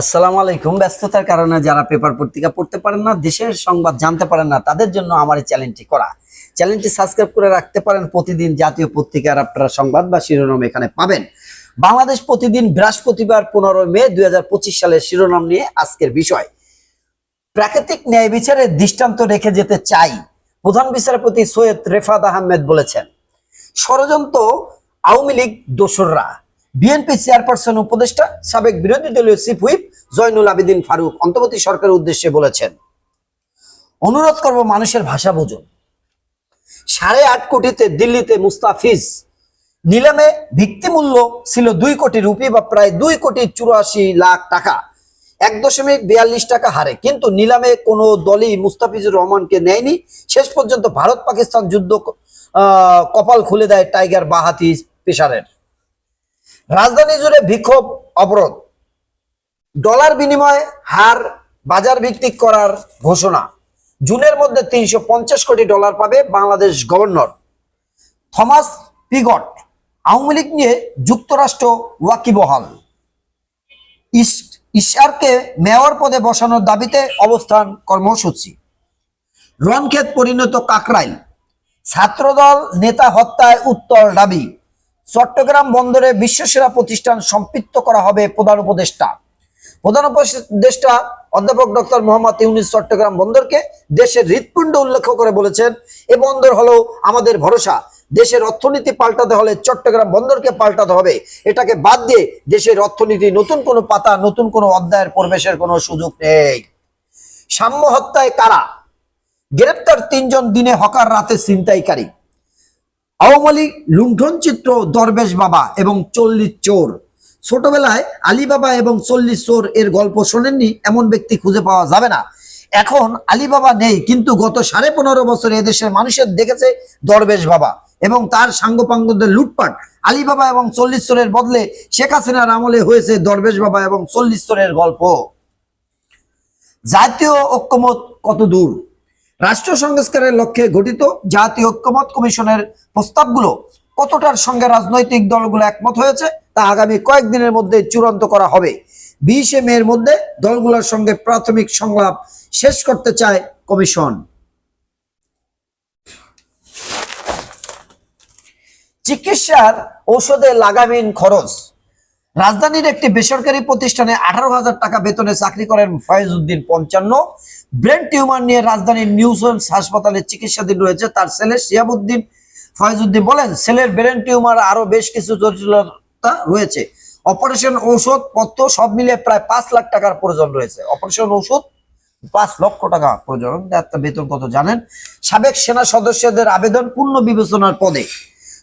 আসসালামু আলাইকুম। ব্যস্ততার কারণে যারা পেপার পত্রিকা পড়তে পারেন না, দেশের সংবাদ জানতে পারেন না, তাদের জন্য আমার এই চ্যানেলটি করা। চ্যানেলটি সাবস্ক্রাইব করে রাখতে পারেন। প্রতিদিন জাতীয় পত্রিকার আপনারা সংবাদ বা শিরোনাম এখানে পাবেন। বাংলাদেশ প্রতিদিন বৃহস্পতিবার পনেরোই মে দুই হাজার পঁচিশ সালের শিরোনাম নিয়ে আজকের বিষয়। প্রাকৃতিক ন্যায় বিচারের দৃষ্টান্ত রেখে যেতে চাই, প্রধান বিচারপতি সৈয়দ রেফাত আহমেদ বলেছেন। ষড়যন্ত্র আওয়ামী লীগ দোসররা। বিএনপি চেয়ারপারসন উপদেষ্টা সাবেক বিরোধী দলীয় চিফ হুইপ জয়নুল আবেদিন ফারুক অন্তর্বর্তী সরকারের উদ্দেশ্যে বলেছেন, অনুরোধ করব মানুষের ভাষা বুঝুন। সাড়ে আট কোটিতে দিল্লিতে মুস্তাফিজ। নিলামে ভিত্তিমূল্য ছিল দুই কোটি রুপি বা প্রায় দুই কোটি চুরাশি লাখ টাকা। এক দশমিক বিয়াল্লিশ টাকা হারে। কিন্তু নিলামে কোনো দলই মুস্তাফিজুর রহমানকে নেয়নি। শেষ পর্যন্ত ভারত পাকিস্তান যুদ্ধ কপাল খুলে দেয় টাইগার বাহাতি পেশারের রাজধানী জুড়ে বিক্ষোভ, অবরোধ। ডলার বিনিময়ে, হার, বাজার ভিত্তিক করার ঘোষণা। জুনের মধ্যে তিনশো পঞ্চাশ কোটি ডলার পাবে Bangladesh governor. Thomas Pigott, Awami League নিয়ে যুক্তরাষ্ট্র ওয়াকিবহাল। ইশারকে মেয়র পদে বসানোর দাবিতে অবস্থান কর্মসূচি। রনক্ষেত পরিণত কাকরাইল। ছাত্রদল নেতা হত্যায় উত্তর দাবি। চট্টগ্রাম বন্দরে বিশ্বসেরা প্রতিষ্ঠান সম্পৃক্ত করা হবে প্রধান উপদেষ্টা। প্রধান উপদেষ্টা অধ্যাপক ডক্টর মোহাম্মদ ইউনিস চট্টগ্রাম বন্দরকে দেশের হৃৎপিণ্ড উল্লেখ করে বলেছেন, এ বন্দর হলো আমাদের ভরসা। দেশের অর্থনীতি পাল্টাতে হলে চট্টগ্রাম বন্দরকে পাল্টাতে হবে। এটাকে বাদ দিয়ে দেশের অর্থনীতি নতুন কোনো পাতা, নতুন কোনো অধ্যায়ের প্রবেশের কোনো সুযোগ নেই। সাম্য হত্যায় কারা? গ্রেপ্তার তিনজন দিনে হকার রাতে ছিনতাইকারী। আওয়ামী লীগ লুণ্ঠন চিত্র দরবেশ বাবা এবং চল্লিশ চোর। ছোটবেলায় আলী বাবা এবং চল্লিশ চোর এর গল্প শোনেননি, এমন ব্যক্তি খুঁজে পাওয়া যাবে না। এখন আলী বাবা নেই, কিন্তু গত সাড়ে পনেরো বছরে এদেশের মানুষের দেখেছে দরবেশ বাবা এবং তার সাঙ্গপাঙ্গদের লুটপাট। আলী বাবা এবং চল্লিশ চোরের বদলে শেখ হাসিনার আমলে হয়েছে দরবেশ বাবা এবং চল্লিশ চোরের গল্প। জাতীয় ঐক্যমত কত দূর? রাষ্ট্র সংস্কারের লক্ষ্যে গঠিত জাতীয় ঐক্যমত কমিশনের প্রস্তাবগুলো কতটার সঙ্গে রাজনৈতিক দলগুলো একমত হয়েছে তা আগামী কয়েকদিনের মধ্যে চূড়ান্ত করা হবে। বিশে মের মধ্যে দলগুলোর সঙ্গে প্রাথমিক সংলাপ শেষ করতে চায় কমিশন। চিকিৎসার ঔষধে লাগামীন খরচ। রাজধানীর একটি বেসরকারি প্রতিষ্ঠানে আঠারো হাজার টাকা বেতনে চাকরি করেন ফয়েজউদ্দিন পঞ্চান্ন। ব্রেন টিউমার নিয়ে রাজধানীর নিউজেন্স হাসপাতালে চিকিৎসাধীন রয়েছে তার ছেলে শিয়াবুদ্দিন ফয়েজউদ্দিন। বলেন, ছেলের ব্রেন টিউমার আরও বেশ কিছু জটিলতা রয়েছে। অপারেশন ঔষধ পত্র সব মিলিয়ে প্রায় পাঁচ লাখ টাকার প্রয়োজন রয়েছে। অপারেশন ঔষধ, পাঁচ লক্ষ টাকা প্রয়োজন। একটা বেতন কত জানেন। সাবেক সেনা সদস্যদের আবেদন পূর্ণ বিবেচনার পদে।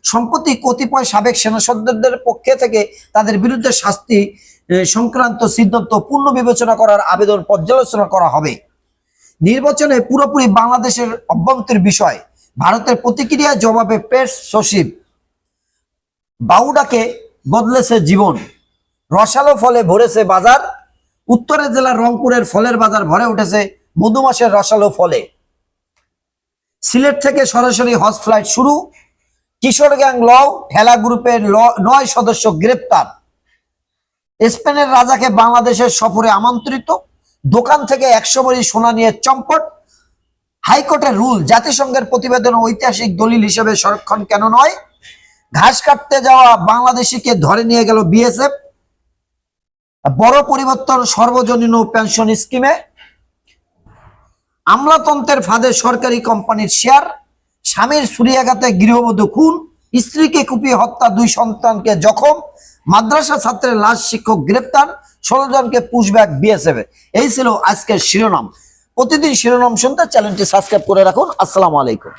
সম্প্রতি কতিপয় সাবেক সেনা সদস্যদের পক্ষে থেকে তাদের বিরুদ্ধে শাস্তি সংক্রান্ত সিদ্ধান্ত পূর্ণ বিবেচনা করার আবেদন পর্যালোচনা করা হবে। নির্বাচনে পুরোপুরি বাংলাদেশের অভ্যন্তরীণ বিষয়, ভারতের প্রতিক্রিয়া জবাবে প্রেস সচিব বাউডাকে বদলেছে জীবন। রসালো ফলে ভরেছে বাজার উত্তরের জেলার রংপুরের ফলের বাজার ভরে উঠেছে মধুমাসের রসালো ফলে। সিলেট থেকে সরাসরি হজ ফ্লাইট শুরু কিশোর গ্যাং ল ঠেলা গ্রুপের নয় সদস্য গ্রেপ্তার। স্পেনের রাজাকে বাংলাদেশের সফরে আমন্ত্রিত। দোকান থেকে একশো বড়ি সোনা নিয়ে চম্পট। হাইকোর্টের রুল, জাতিসংঘের প্রতিবেদন ঐতিহাসিক দলিল হিসেবে সংরক্ষণ কেন নয়? ঘাস কাটতে যাওয়া বাংলাদেশিকে ধরে নিয়ে গেল বিএসএফ। বড় পরিবর্তন সর্বজনীন পেনশন স্কিমে। আমলাতন্ত্রের ফাঁদে সরকারি কোম্পানির শেয়ার। স্বামীর সুরিয়াঘাতে গৃহবধূ খুন, স্ত্রীকে কুপিয়ে হত্যা দুই সন্তানকে জখম, মাদ্রাসা ছাত্রের লাশ শিক্ষক গ্রেপ্তার, ষোলো জনকে পুষব্যাক বিএসএফ এই ছিল আজকের শিরোনাম। প্রতিদিন শিরোনাম শুনতে চ্যানেলটি সাবস্ক্রাইব করে রাখুন। আসসালামু আলাইকুম।